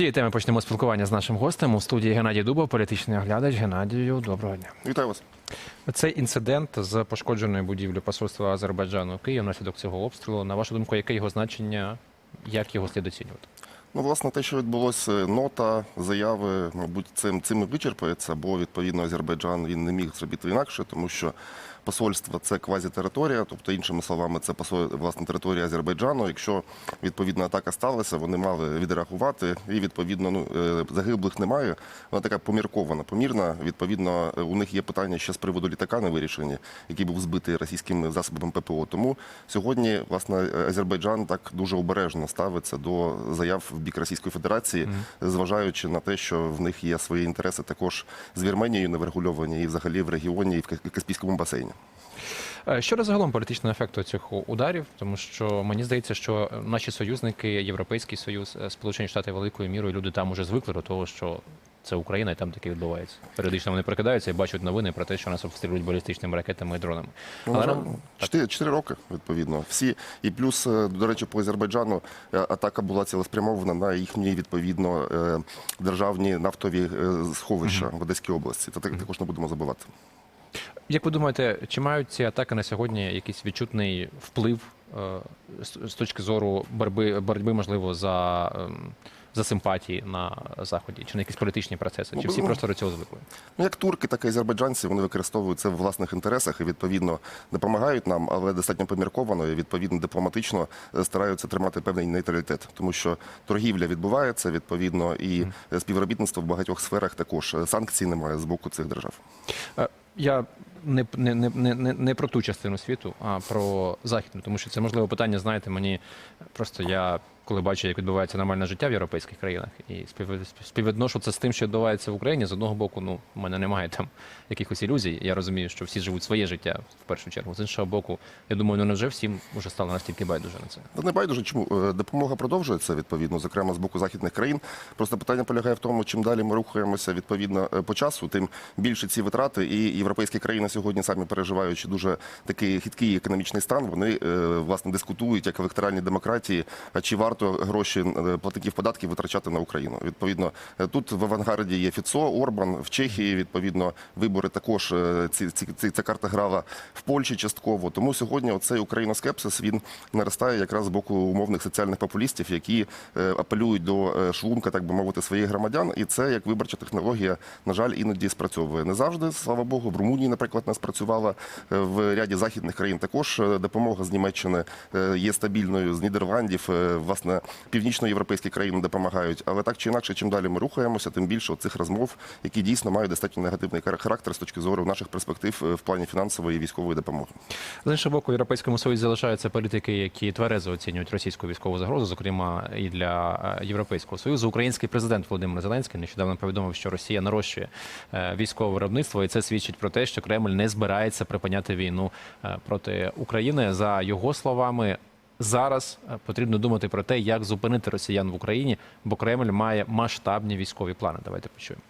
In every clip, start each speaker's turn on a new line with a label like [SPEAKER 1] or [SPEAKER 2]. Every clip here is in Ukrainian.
[SPEAKER 1] цієї теми почнемо спілкування з нашим гостем у студії Геннадій Дубов, політичний оглядач. Геннадію, доброго дня.
[SPEAKER 2] Вітаю вас.
[SPEAKER 1] Цей інцидент з пошкодженою будівлею посольства Азербайджану в Києві внаслідок цього обстрілу. На вашу думку, яке його значення? Як його слід оцінювати?
[SPEAKER 2] Ну, власне, те, що відбулося, нота, заяви, мабуть, цим цим і вичерпається, бо відповідно Азербайджан він не міг зробити інакше, тому що посольство це квазітериторія, тобто, іншими словами, це посол, власне територія Азербайджану. Якщо відповідна атака сталася, вони мали відреагувати, і відповідно ну е, загиблих немає. Вона така поміркована, помірна. Відповідно, е, у них є питання ще з приводу літака не вирішені, який був збитий російськими засобами ППО. Тому сьогодні власне Азербайджан так дуже обережно ставиться до заяв в бік Російської Федерації, зважаючи на те, що в них є свої інтереси також з Вірменією не врегульовані і взагалі в регіоні і в Ка- Каспійському басейні.
[SPEAKER 1] Е, Щодо загалом політичного ефекту цих ударів, тому що мені здається, що наші союзники, Європейський Союз, е, Сполучені Штати великою мірою люди там уже звикли до того, що це Україна і там таке відбувається. Періодично вони прикидаються і бачать новини про те, що нас обстрілюють балістичними ракетами і дронами.
[SPEAKER 2] Ну, чотири, роки, відповідно. Всі. І плюс, е, до речі, по Азербайджану атака була цілеспрямована на їхні, відповідно, державні нафтові сховища в Одеській області. Це також не будемо забувати.
[SPEAKER 1] Як ви думаєте, чи мають ці атаки на сьогодні якийсь відчутний вплив е, з точки зору боротьби, боротьби можливо, за, ем, за симпатії на Заході, чи на якісь політичні процеси? Чи всі
[SPEAKER 2] Ну,
[SPEAKER 1] просто до цього звикли?
[SPEAKER 2] Ну, як турки, так і азербайджанці, вони використовують це в власних інтересах і відповідно допомагають нам, але достатньо помірковано і відповідно дипломатично е, стараються тримати певний нейтралітет, тому що торгівля відбувається відповідно і співробітництво в багатьох сферах також Е, санкцій немає з боку цих держав.
[SPEAKER 1] Я не, не, не, не, не- про ту частину світу, а про західну, тому що це можливо питання, знаєте, мені просто я коли бачу, як відбувається нормальне життя в європейських країнах, і спів- співвідношу це з тим, що відбувається в Україні. З одного боку, ну в мене немає там якихось ілюзій. Я розумію, що всі живуть своє життя в першу чергу. З іншого боку, я думаю, ну вже всім вже стало настільки байдуже на це.
[SPEAKER 2] Та не байдуже, чому Е, допомога продовжується відповідно, зокрема з боку західних країн. Просто питання полягає в тому, чим далі ми рухаємося відповідно е, по часу, тим більше ці витрати. І європейські країни сьогодні самі переживаючи дуже такий хиткий економічний стан. Вони е, власне дискутують як в електоральній демократії, а чи варто гроші е, платників податків витрачати на Україну. Відповідно, е, тут в авангарді є Фіцо, Орбан в Чехії. Відповідно, вибори також е, ці, ці, ця карта грала в Польщі частково. Тому сьогодні оцей україноскепсис він наростає якраз з боку умовних соціальних популістів, які апелюють до шлунка, так би мовити, своїх громадян. І це як виборча технологія, на жаль, іноді спрацьовує. Не завжди, слава Богу, в Румунії, наприклад, не спрацювала в ряді західних країн. Також допомога з Німеччини є стабільною з Нідерландів. е, Власне, північноєвропейські країни допомагають. Але так чи інакше, чим далі ми рухаємося, тим більше цих розмов, які дійсно мають достатньо негативний характер з точки зору наших перспектив е, в плані фінансової і військової допомоги.
[SPEAKER 1] З іншого боку, в Європейському Союзі залишаються політики, які тверезо оцінюють російську військову загрозу, зокрема і для е, Європейського Союзу. Український президент Володимир Зеленський нещодавно повідомив, що Росія нарощує е, військове виробництво, і це свідчить про те, що Кремль не збирається припиняти війну проти України. За його словами. Зараз е, потрібно думати про те, як зупинити росіян в Україні, бо Кремль має масштабні військові плани. Давайте почуємо.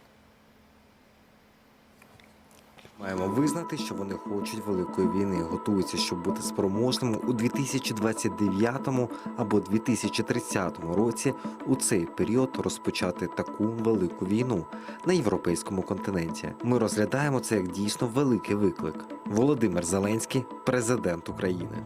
[SPEAKER 3] Маємо визнати, що вони хочуть великої війни, готуються, щоб бути спроможними у 2029 або 2030 році у цей період розпочати таку велику війну на європейському континенті. Ми розглядаємо це як дійсно великий виклик. Володимир Зеленський, президент України.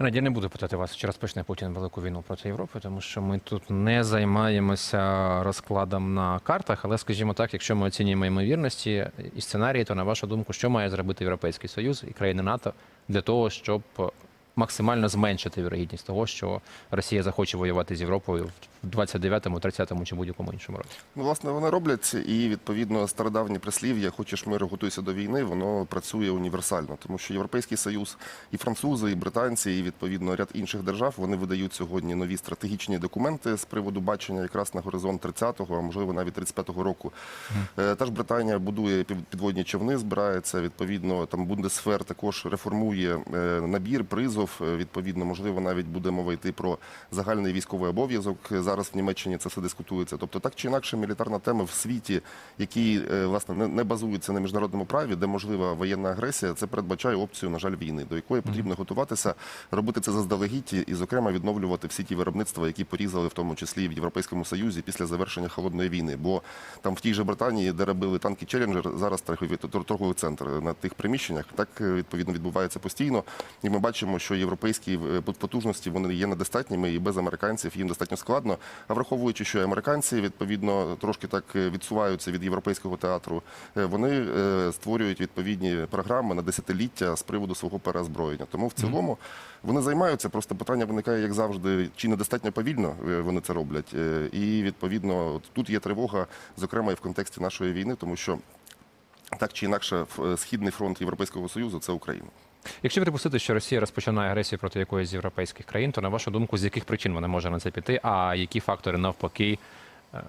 [SPEAKER 1] Геннадій, я не буду питати вас, чи розпочне Путін велику війну проти Європи, тому що ми тут не займаємося розкладом на картах. Але, скажімо так, якщо ми оцінюємо ймовірності і сценарії, то на вашу думку, що має зробити Європейський Союз і країни НАТО для того, щоб максимально зменшити вірогідність того, що Росія захоче воювати з Європою в 29-му, 30-му чи будь-якому іншому році?
[SPEAKER 2] Ну, власне, вони роблять, і відповідно стародавнє прислів'я Хочеш миру, готуйся до війни, воно працює універсально, тому що Європейський Союз, і французи, і британці, і відповідно ряд інших держав вони видають сьогодні нові стратегічні документи з приводу бачення якраз на горизонт 30-го, а можливо навіть 35-го року. Е, Та ж Британія будує підводні човни, збирається. Відповідно, там Бундесфер також реформує е, набір, призов. Азов. Е, Відповідно, можливо, навіть буде мова йти про загальний військовий обов'язок. Е, Зараз в Німеччині це все дискутується. Тобто, так чи інакше, мілітарна тема в світі, який е, власне не, базується на міжнародному праві, де можлива воєнна агресія, це передбачає опцію, на жаль, війни, до якої потрібно готуватися, робити це заздалегідь і, зокрема, відновлювати всі ті виробництва, які порізали, в тому числі і в Європейському Союзі після завершення холодної війни. Бо там в тій же Британії, де робили танки Челленджер, зараз торговий, центр на тих приміщеннях. Так відповідно відбувається постійно. І ми бачимо, що європейські е, потужності вони є недостатніми, і без американців їм достатньо складно. А враховуючи, що американці відповідно трошки так е, відсуваються від європейського театру, е, вони створюють відповідні програми на десятиліття з приводу свого переозброєння. Тому в цілому вони займаються. Просто питання виникає, як завжди, чи недостатньо повільно вони це роблять. І відповідно тут є тривога, зокрема і в контексті нашої війни, тому що. Так чи інакше, східний фронт Європейського союзу це Україна.
[SPEAKER 1] Якщо припустити, що Росія розпочинає агресію проти якоїсь з європейських країн, то на вашу думку, з яких причин вона може на це піти, а які фактори навпаки е,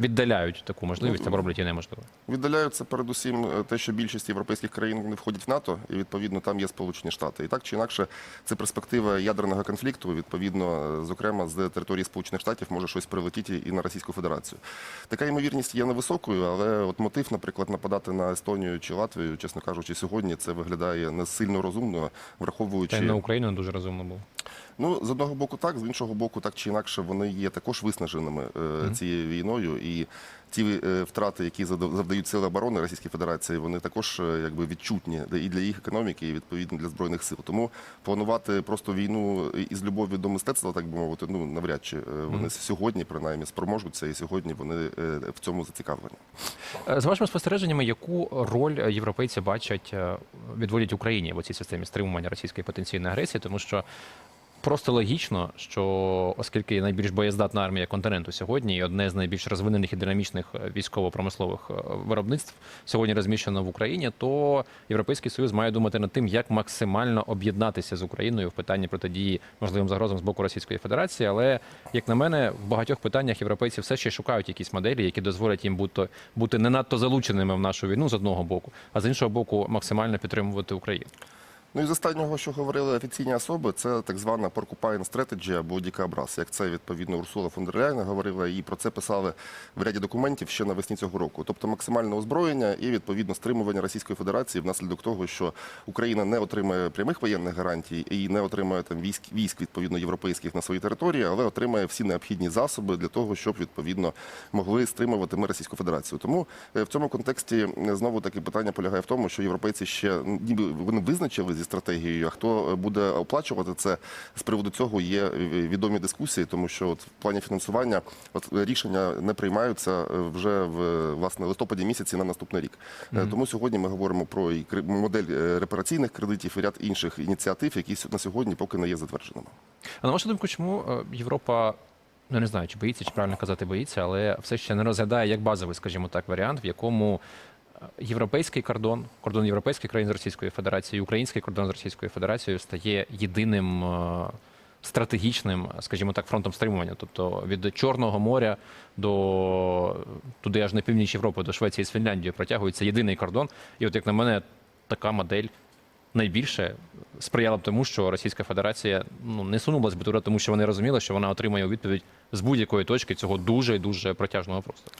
[SPEAKER 1] віддаляють таку можливість або роблять її неможливо?
[SPEAKER 2] Віддаляються передусім е, те, що більшість європейських країн не входять в НАТО, і відповідно там є Сполучені Штати. І так чи інакше, це перспектива ядерного конфлікту. Відповідно, е, зокрема, з території Сполучених Штатів може щось прилетіти і на Російську Федерацію. Така ймовірність є невисокою, але от мотив, наприклад, нападати на Естонію чи Латвію, чесно кажучи, сьогодні це виглядає не сильно розумно, враховуючи
[SPEAKER 1] Та й на Україну дуже розумно було.
[SPEAKER 2] Ну, з одного боку, так, з іншого боку, так чи інакше, вони є також виснаженими е, цією війною. І ті е, втрати, які завдають сили оборони Російської Федерації, вони також е, якби відчутні і для їх економіки, і відповідно для збройних сил. Тому планувати просто війну із любов'ю до мистецтва, так би мовити, ну навряд чи вони сьогодні принаймні спроможуться, і сьогодні вони в цьому зацікавлені.
[SPEAKER 1] З вашими спостереженнями, яку роль європейці бачать, відводять Україні в цій системі стримування російської потенційної агресії, тому що просто логічно, що оскільки найбільш боєздатна армія континенту сьогодні і одне з найбільш розвинених і динамічних е, військово-промислових е, виробництв сьогодні розміщено в Україні, то Європейський Союз має думати над тим, як максимально об'єднатися з Україною в питанні протидії можливим загрозам з боку Російської Федерації. Але як на мене, в багатьох питаннях європейці все ще шукають якісь моделі, які дозволять їм бути, бути не надто залученими в нашу війну з одного боку, а з іншого боку, максимально підтримувати Україну.
[SPEAKER 2] Ну і з останнього, що говорили офіційні особи, це так звана Porcupine Strategy або Діка Абраз. Як це відповідно Урсула фон дер Ляйн говорила, і про це писали в ряді документів ще навесні цього року. Тобто максимальне озброєння і відповідно стримування Російської Федерації внаслідок того, що Україна не отримає прямих воєнних гарантій і не отримає там військ військ відповідно європейських на своїй території, але отримає всі необхідні засоби для того, щоб відповідно могли стримувати ми Російську Федерацію. Тому е, в цьому контексті е, знову таки питання полягає в тому, що європейці ще ніби вони визначили зі стратегією. А хто буде оплачувати це з приводу цього є е, відомі дискусії, тому що от в плані фінансування от е, рішення не приймаються е, вже в е, власне листопаді місяці на наступний рік. Е, Тому сьогодні ми говоримо про і модель е, репараційних кредитів і ряд інших ініціатив, які на сьогодні поки не є затвердженими.
[SPEAKER 1] А на вашу думку, чому е, Європа, ну не знаю, чи боїться, чи правильно казати боїться, але все ще не розглядає як базовий, скажімо так, варіант, в якому е, європейський кордон, кордон європейських країн з Російською Федерацією, український кордон з Російською Федерацією стає єдиним е, стратегічним, скажімо так, фронтом стримування. Тобто від Чорного моря до туди аж на північ Європи, до Швеції з Фінляндією протягується єдиний кордон. І от як на мене, така модель найбільше сприяла б тому, що Російська Федерація ну не сунулась би туди, тому що вони розуміли, що вона отримає у відповідь з будь-якої точки цього дуже дуже протяжного простору.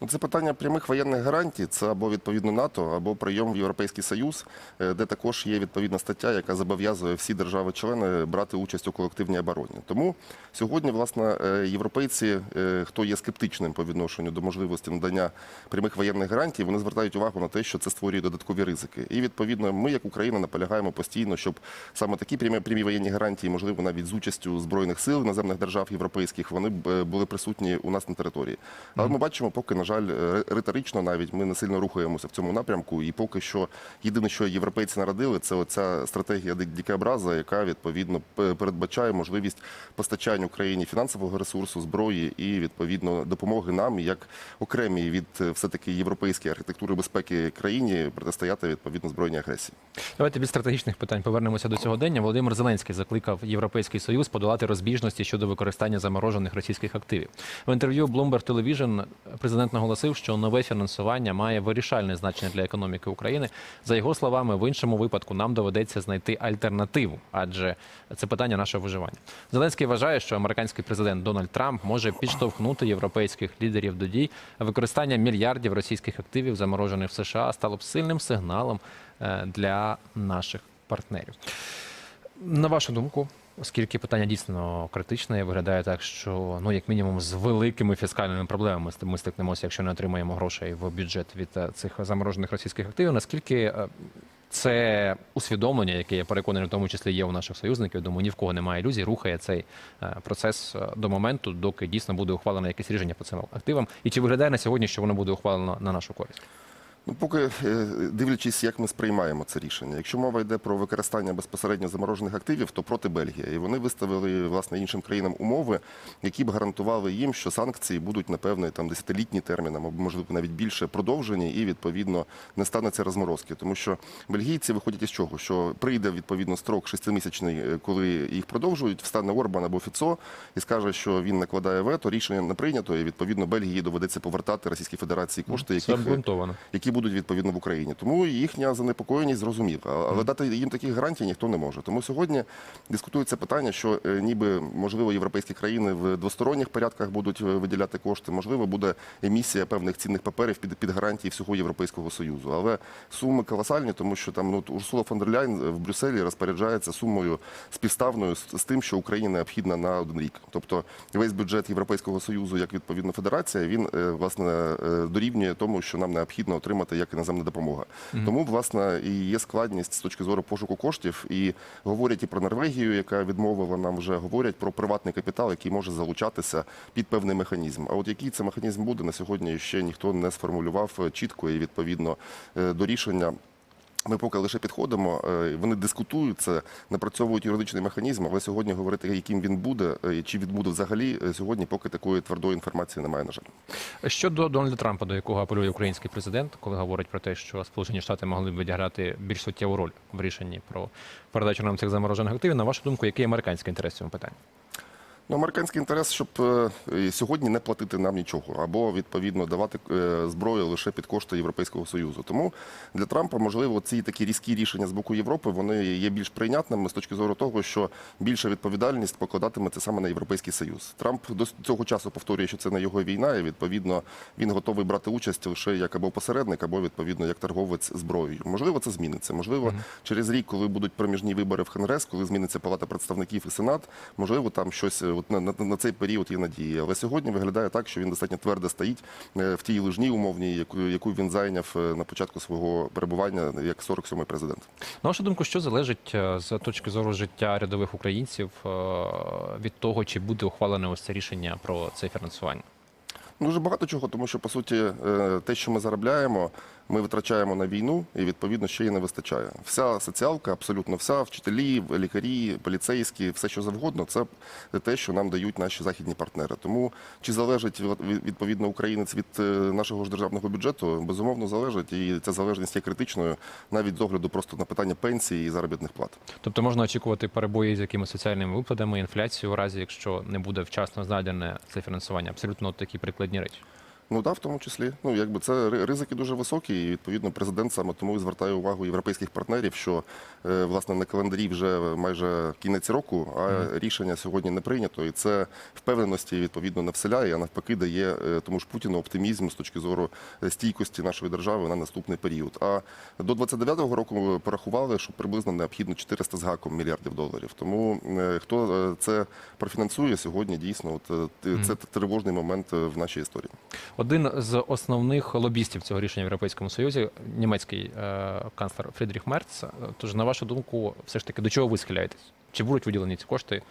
[SPEAKER 2] Ну, Це питання прямих воєнних гарантій. Це або відповідно НАТО, або прийом в Європейський Союз, е, де також є відповідна стаття, яка зобов'язує всі держави-члени брати участь у колективній обороні. Тому сьогодні, власне, е, європейці, е, хто є скептичним по відношенню до можливості надання прямих воєнних гарантій, вони звертають увагу на те, що це створює додаткові ризики. І відповідно, ми, як Україна, наполягаємо постійно, щоб саме такі прямі, прямі воєнні гарантії, можливо, навіть з участю збройних сил іноземних держав європейських, вони були присутні у нас на території. Але ми бачимо, поки на жаль, е, риторично навіть ми не сильно рухаємося в цьому напрямку. І поки що єдине, що європейці народили, це оця стратегія Дікабраза, яка відповідно передбачає можливість постачання Україні фінансового ресурсу, зброї і відповідно допомоги нам як окремій від е, все таки європейської архітектури безпеки країні протистояти відповідно збройній агресії.
[SPEAKER 1] Давайте від стратегічних питань повернемося до сьогодення. Володимир Зеленський закликав Європейський Союз подолати розбіжності щодо використання заморожених російських активів. В інтерв'ю Bloomberg Television президент президент наголосив, що нове фінансування має вирішальне значення для економіки України. За його словами, в іншому випадку нам доведеться знайти альтернативу, адже це питання нашого виживання. Зеленський вважає, що американський президент Дональд Трамп може підштовхнути європейських лідерів до дій. Використання мільярдів російських активів, заморожених в США, стало б сильним сигналом е, для наших партнерів. На вашу думку, оскільки питання дійсно критичне, і виглядає так, що ну як мінімум з великими фіскальними проблемами ми стикнемося, якщо не отримаємо грошей в бюджет від е, цих заморожених російських активів. Наскільки е, це усвідомлення, яке я переконаний, в тому числі є у наших союзників, думаю, ні в кого немає ілюзій, рухає цей е, процес до моменту, доки дійсно буде ухвалено якесь рішення по цим активам, і чи виглядає на сьогодні, що воно буде ухвалено на нашу користь?
[SPEAKER 2] Ну, поки е, дивлячись, як ми сприймаємо це рішення. Якщо мова йде про використання безпосередньо заморожених активів, то проти Бельгія. І вони виставили власне іншим країнам умови, які б гарантували їм, що санкції будуть на певний там десятилітній термін, або можливо навіть більше продовжені, і відповідно не станеться розморозки. Тому що бельгійці виходять із чого? Що прийде відповідно строк шестимісячний, е, коли їх продовжують, встане Орбан або Фіцо і скаже, що він накладає вето, рішення не прийнято, і відповідно Бельгії доведеться повертати Російській Федерації кошти, яких
[SPEAKER 1] обґрунтовано.
[SPEAKER 2] які будуть відповідно в Україні. Тому їхня занепокоєність зрозуміла. Але дати їм таких гарантій ніхто не може. Тому сьогодні дискутується питання, що е, ніби можливо європейські країни в двосторонніх порядках будуть е, виділяти кошти. Можливо, буде емісія певних цінних паперів під, під гарантії всього Європейського союзу. Але суми колосальні, тому що там ну Урсула фон дер Ляйн в Брюсселі розпоряджається сумою співставною з, з тим, що Україні необхідна на один рік. Тобто весь бюджет Європейського союзу, як відповідно федерація, він е, власне е, дорівнює тому, що нам необхідно отримати як іноземна допомога. Тому власне і є складність з точки зору пошуку коштів. І говорять і про Норвегію, яка відмовила нам вже говорять про приватний капітал, який може залучатися під певний механізм. А от який це механізм буде на сьогодні, ще ніхто не сформулював чітко і відповідно е, до рішення. Ми поки лише підходимо, е, вони дискутують це, напрацьовують юридичний механізм, але сьогодні говорити, яким він буде, е, чи відбуде взагалі, е, сьогодні поки такої твердої інформації немає, на жаль.
[SPEAKER 1] Щодо Дональда Трампа, до якого апелює український президент, коли говорить про те, що Сполучені Штати могли б відіграти більш суттєву роль в рішенні про передачу нам цих заморожених активів, на вашу думку, який американський інтерес в цьому питанні?
[SPEAKER 2] Ну, американський інтерес, щоб е, сьогодні не платити нам нічого, або відповідно давати е, зброю лише під кошти Європейського союзу. Тому для Трампа, можливо, ці такі різкі рішення з боку Європи вони є більш прийнятними з точки зору того, що більша відповідальність покладатиметься саме на європейський союз. Трамп до цього часу повторює, що це не його війна, і відповідно він готовий брати участь лише як або посередник, або відповідно як торговець зброєю. Можливо, це зміниться. Можливо, через рік, коли будуть проміжні вибори в Конгрес, коли зміниться Палата представників і Сенат, можливо, там щось е, от на, на, на цей період є надії. Але сьогодні виглядає так, що він достатньо твердо стоїть е, в тій лижній умовній, яку, яку він зайняв е, на початку свого перебування як 47-й президент.
[SPEAKER 1] На вашу думку, що залежить е, з точки зору життя рядових українців від того, чи буде ухвалене ось це рішення про це фінансування?
[SPEAKER 2] Дуже багато чого, тому що по суті те, що ми заробляємо, ми витрачаємо на війну, і відповідно ще й не вистачає. Вся соціалка, абсолютно вся, вчителі, лікарі, поліцейські, все що завгодно, це те, що нам дають наші західні партнери. Тому чи залежить відповідно українець від е, нашого ж державного бюджету, безумовно залежить, і ця залежність є критичною навіть з огляду просто на питання пенсії і заробітних плат.
[SPEAKER 1] Тобто можна очікувати перебої з якимись соціальними виплатами, інфляцію, у разі якщо не буде вчасно знайдене це фінансування. Абсолютно такі прикладні речі.
[SPEAKER 2] Ну так, в тому числі. Ну якби це ризики дуже високі, і відповідно президент саме тому і звертає увагу європейських партнерів, що е, власне на календарі вже майже кінець року, а рішення сьогодні не прийнято, і це впевненості відповідно не вселяє, а навпаки дає е, тому ж Путіну оптимізм з точки зору е, стійкості нашої держави на наступний період. А до 29-го року порахували, що приблизно необхідно 400 з гаком мільярдів доларів. Тому хто це профінансує сьогодні, дійсно, от це тривожний момент в нашій історії.
[SPEAKER 1] Один з основних лобістів цього рішення в Європейському Союзі, німецький е, канцлер Фрідріх Мерц. Тож, на вашу думку, все ж таки до чого ви схиляєтесь? Чи будуть виділені ці кошти?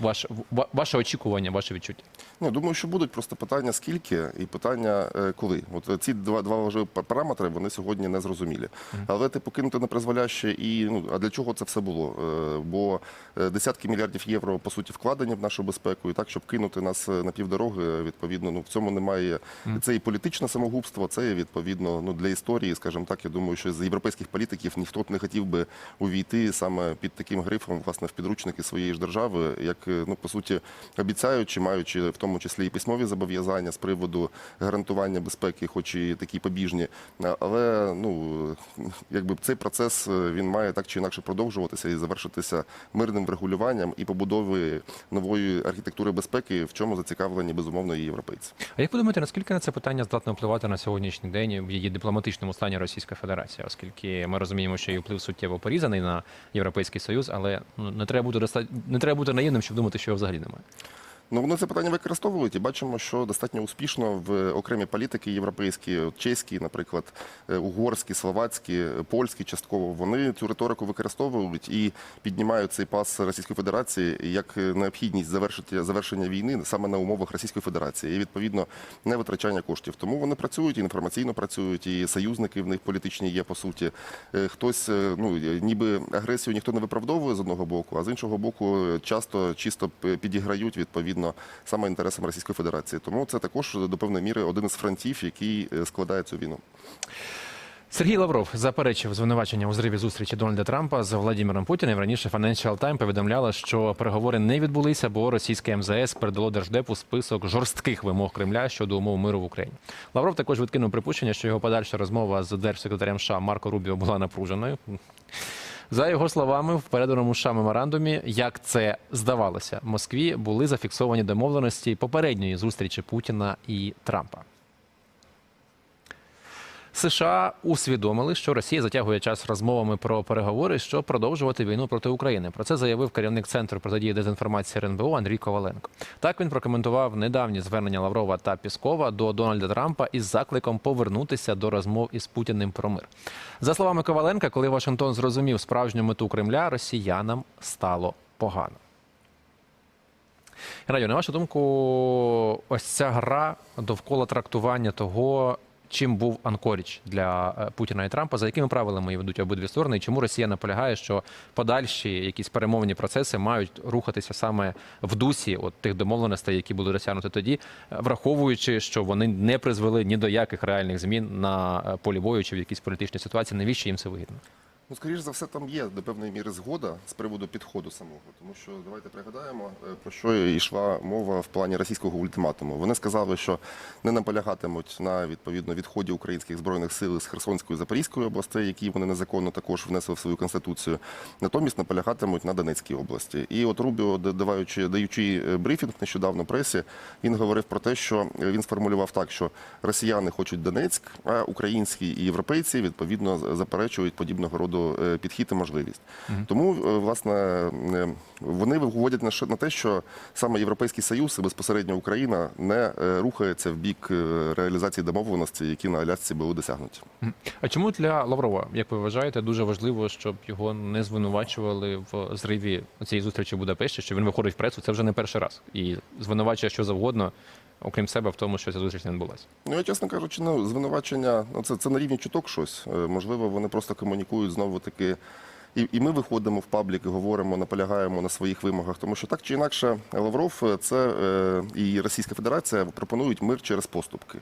[SPEAKER 1] Ваш, ва- ваше очікування, ваше відчуття?
[SPEAKER 2] Ну, думаю, що будуть просто питання скільки і питання е, коли. От е, ці два два важливі па- параметри вони сьогодні не зрозумілі. Але типу кинути на призволяще і ну а для чого це все було? Е, Бо десятки мільярдів євро по суті вкладені в нашу безпеку, і так, щоб кинути нас на півдороги, відповідно, ну в цьому немає це і політичне самогубство, це і, відповідно ну для історії, скажімо так. Я думаю, що з європейських політиків ніхто б не хотів би увійти саме під таким грифом, власне, в підручники своєї ж держави, як ну по суті обіцяючи, маючи в тому числі і письмові зобов'язання з приводу гарантування безпеки, хоч і такі побіжні. Але ну якби цей процес е, він має так чи інакше продовжуватися і завершитися мирним врегулюванням і побудовою нової архітектури безпеки, в чому зацікавлені безумовно і європейці.
[SPEAKER 1] А як ви думаєте, наскільки на це питання здатно впливати на сьогоднішній день в її дипломатичному стані Російська Федерація, оскільки ми розуміємо, що її вплив суттєво порізаний на Європейський Союз, але ну не треба бути не треба бути наївним, щоб думати, що його взагалі немає.
[SPEAKER 2] Ну, вони це питання використовують і бачимо, що достатньо успішно в окремі політики європейські, чеські, наприклад, е, угорські, словацькі, е, польські частково, вони цю риторику використовують і піднімають цей пас Російської Федерації як е, необхідність завершити завершення війни саме на умовах Російської Федерації і відповідно не витрачання коштів. Тому вони працюють і інформаційно працюють, і союзники в них політичні є по суті. Хтось ну ніби агресію ніхто не виправдовує з одного боку, а з іншого боку, часто чисто підіграють відповідно саме інтересам Російської Федерації. Тому це також до певної міри один із фронтів, який е, складає цю війну.
[SPEAKER 1] Сергій Лавров заперечив звинувачення у зриві зустрічі Дональда Трампа з Владимиром Путіним. Раніше Financial Times повідомляла, що переговори не відбулися, бо російське МЗС передало держдепу список жорстких вимог Кремля щодо умов миру в Україні. Лавров також відкинув припущення, що його подальша розмова з держсекретарем США Марко Рубіо була напруженою. За його словами, в переданому США меморандумі, як це здавалося, в Москві були зафіксовані домовленості попередньої зустрічі Путіна і Трампа. США усвідомили, що Росія затягує час розмовами про переговори, щоб продовжувати війну проти України. Про це заявив керівник центру протидії дезінформації РНБО Андрій Коваленко. Так він прокоментував недавні звернення Лаврова та Піскова до Дональда Трампа із закликом повернутися до розмов із Путіним про мир. За словами Коваленка, коли Вашингтон зрозумів справжню мету Кремля, росіянам стало погано. Радіо, на вашу думку, ось ця гра довкола трактування того, чим був Анкоріч для е, Путіна і Трампа, за якими правилами ведуть обидві сторони, і чому Росія наполягає, що подальші якісь перемовні процеси мають рухатися саме в дусі от тих домовленостей, які були досягнуті тоді, е, враховуючи, що вони не призвели ні до яких реальних змін на е, полі бою чи в якійсь політичній ситуації, навіщо їм це вигідно?
[SPEAKER 2] Ну, скоріш за все, там є до певної міри згода з приводу підходу самого. Тому що давайте пригадаємо, е, про що йшла мова в плані російського ультиматуму. Вони сказали, що не наполягатимуть на відповідно відході українських збройних сил з Херсонської Запорізької областей, які вони незаконно також внесли в свою конституцію. Натомість наполягатимуть на Донецькій області. І от Рубіо, даваючи даючи е, брифінг нещодавно пресі, він говорив про те, що е, він сформулював так, що росіяни хочуть Донецьк, а українські і європейці відповідно заперечують подібного роду е, підхід і можливість. Тому е, власне е, вони виводять на те, що саме Європейський Союз і безпосередньо Україна не рухається в бік реалізації домовленостей, які на Алясці були досягнуті.
[SPEAKER 1] А чому для Лаврова, як ви вважаєте, дуже важливо, щоб його не звинувачували в зриві цієї зустрічі в Будапешті, що він виходить в пресу, це вже не перший раз і звинувачує що завгодно, окрім себе, в тому, що ця зустріч не відбулася.
[SPEAKER 2] Ну, я чесно кажучи, ну, звинувачення, ну, це, це на рівні чуток щось. Е, Можливо, вони просто комунікують знову таки. І, і ми виходимо в паблік і говоримо, наполягаємо на своїх вимогах, тому що так чи інакше Лавров е, це е, і Російська Федерація пропонують мир через поступки.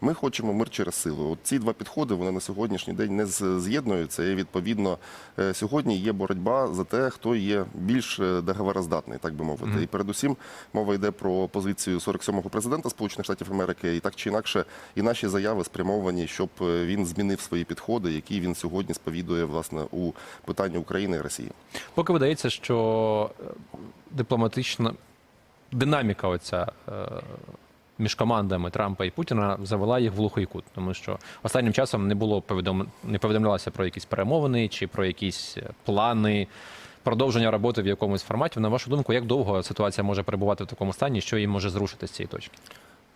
[SPEAKER 2] Ми хочемо мир через силу. От ці два підходи вони на сьогоднішній день не з'єднуються. І відповідно е, сьогодні є боротьба за те, хто є більш е, договороздатний, так би мовити. І передусім мова йде про позицію 47-го президента Сполучених Штатів Америки, і так чи інакше, і наші заяви спрямовані, щоб е, він змінив свої підходи, які він сьогодні сповідує власне у питанні України і Росії.
[SPEAKER 1] Поки видається, що дипломатична динаміка оця між командами Трампа і Путіна завела їх в глухий кут, тому що останнім часом не було повідом... не повідомлялося про якісь перемовини чи про якісь е, плани. Продовження роботи в якомусь форматі. На вашу думку, як довго ситуація може перебувати в такому стані, що її може зрушити з цієї точки?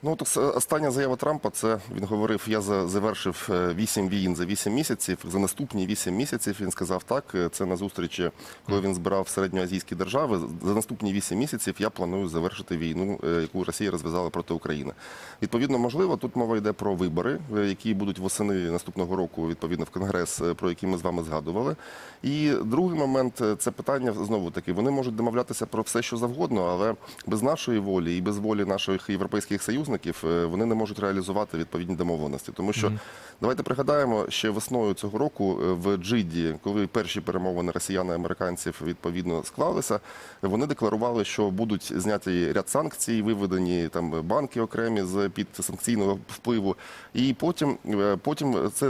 [SPEAKER 2] Ну, так остання заява Трампа, це він говорив: я за- завершив е, вісім війн за вісім місяців. За наступні вісім місяців він сказав так. е, Це на зустрічі, коли він збирав середньоазійські держави. За наступні вісім місяців я планую завершити війну, е, яку Росія розв'язала проти України. Відповідно, можливо, тут мова йде про вибори, які будуть восени наступного року, відповідно, в Конгрес, про які ми з вами згадували. І другий момент це питання знову таки. Вони можуть домовлятися про все, що завгодно, але без нашої волі і без волі наших європейських союзників союзників, е, вони не можуть реалізувати відповідні домовленості. Тому що давайте пригадаємо, ще весною цього року е, в Джиді, коли перші перемовини росіян і американців відповідно склалися, вони декларували, що будуть зняті ряд санкцій, виведені там банки окремі з під санкційного впливу. І потім, е, потім це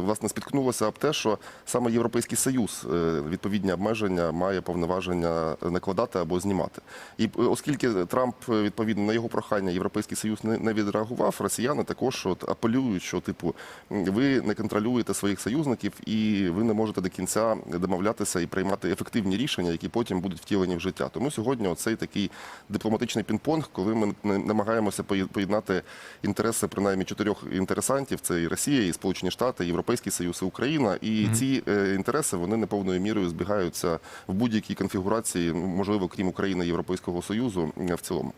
[SPEAKER 2] власне спіткнулося об те, що саме Європейський Союз відповідні обмеження має повноваження накладати або знімати. І оскільки Трамп відповідно на його прохання Європейський Союз не, не відреагував, росіяни також от, апелюють, що типу ви не контролюєте своїх союзників і ви не можете до кінця домовлятися і приймати ефективні рішення, які потім будуть втілені в життя. Тому сьогодні оцей такий дипломатичний пінг-понг, коли ми намагаємося поєднати інтереси принаймні чотирьох інтересантів: це і Росія, і Сполучені Штати, і Європейський Союз, і Україна. І ці е, інтереси вони неповною мірою збігаються в будь-якій конфігурації, можливо, крім України і Європейського Союзу в цілому.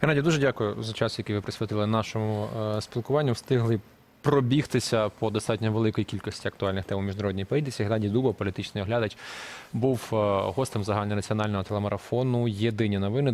[SPEAKER 1] Геннадій, дуже дякую за час, який ви присвятили нашому е, спілкуванню. Встигли пробігтися по достатньо великій кількості актуальних тем у міжнародній політиці. Геннадій Дуба, політичний оглядач, був е, гостем загальнонаціонального телемарафону Єдині новини.